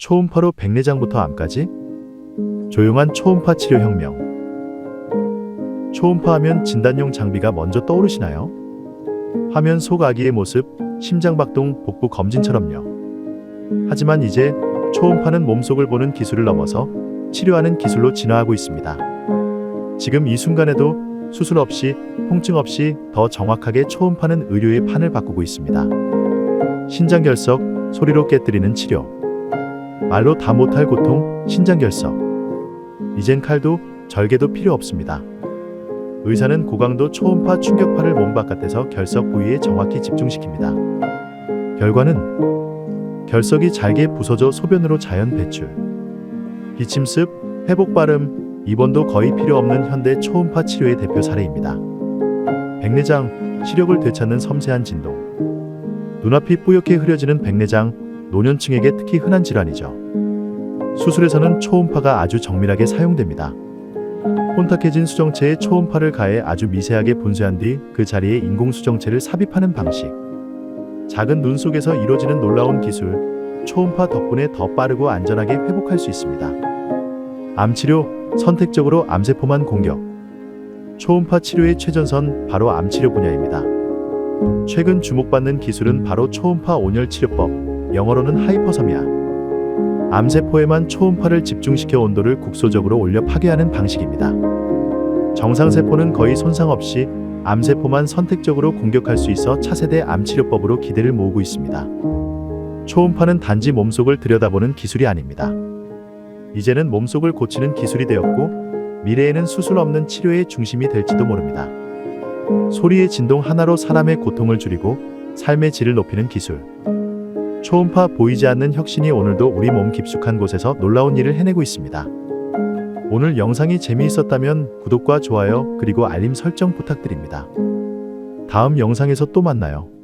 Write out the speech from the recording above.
초음파로 백내장부터 암까지 조용한 초음파 치료 혁명. 초음파하면 진단용 장비가 먼저 떠오르시나요? 화면 속 아기의 모습, 심장박동, 복부 검진처럼요. 하지만 이제 초음파는 몸속을 보는 기술을 넘어서 치료하는 기술로 진화하고 있습니다. 지금 이 순간에도 수술 없이, 통증 없이 더 정확하게 초음파는 의료의 판을 바꾸고 있습니다. 신장결석, 소리로 깨뜨리는 치료. 말로 다 못할 고통, 신장결석. 이젠 칼도 절개도 필요 없습니다. 의사는 고강도 초음파 충격파를 몸 바깥에서 결석 부위에 정확히 집중시킵니다. 결과는 결석이 잘게 부서져 소변으로 자연 배출. 기침습, 회복 발음, 입원도 거의 필요 없는 현대 초음파 치료의 대표 사례입니다. 백내장, 시력을 되찾는 섬세한 진동. 눈앞이 뿌옇게 흐려지는 백내장, 노년층에게 특히 흔한 질환이죠. 수술에서는 초음파가 아주 정밀하게 사용됩니다. 혼탁해진 수정체에 초음파를 가해 아주 미세하게 분쇄한 뒤 그 자리에 인공 수정체를 삽입하는 방식. 작은 눈 속에서 이루어지는 놀라운 기술, 초음파 덕분에 더 빠르고 안전하게 회복할 수 있습니다. 암치료, 선택적으로 암세포만 공격. 초음파 치료의 최전선 바로 암치료 분야입니다. 최근 주목받는 기술은 바로 초음파 온열 치료법, 영어로는 하이퍼섬이야. 암세포에만 초음파를 집중시켜 온도를 국소적으로 올려 파괴하는 방식입니다. 정상세포는 거의 손상 없이 암세포만 선택적으로 공격할 수 있어 차세대 암치료법으로 기대를 모으고 있습니다. 초음파는 단지 몸속을 들여다보는 기술이 아닙니다. 이제는 몸속을 고치는 기술이 되었고 미래에는 수술 없는 치료의 중심이 될지도 모릅니다. 소리의 진동 하나로 사람의 고통을 줄이고 삶의 질을 높이는 기술. 초음파 보이지 않는 혁신이 오늘도 우리 몸 깊숙한 곳에서 놀라운 일을 해내고 있습니다. 오늘 영상이 재미있었다면 구독과 좋아요 그리고 알림 설정 부탁드립니다. 다음 영상에서 또 만나요.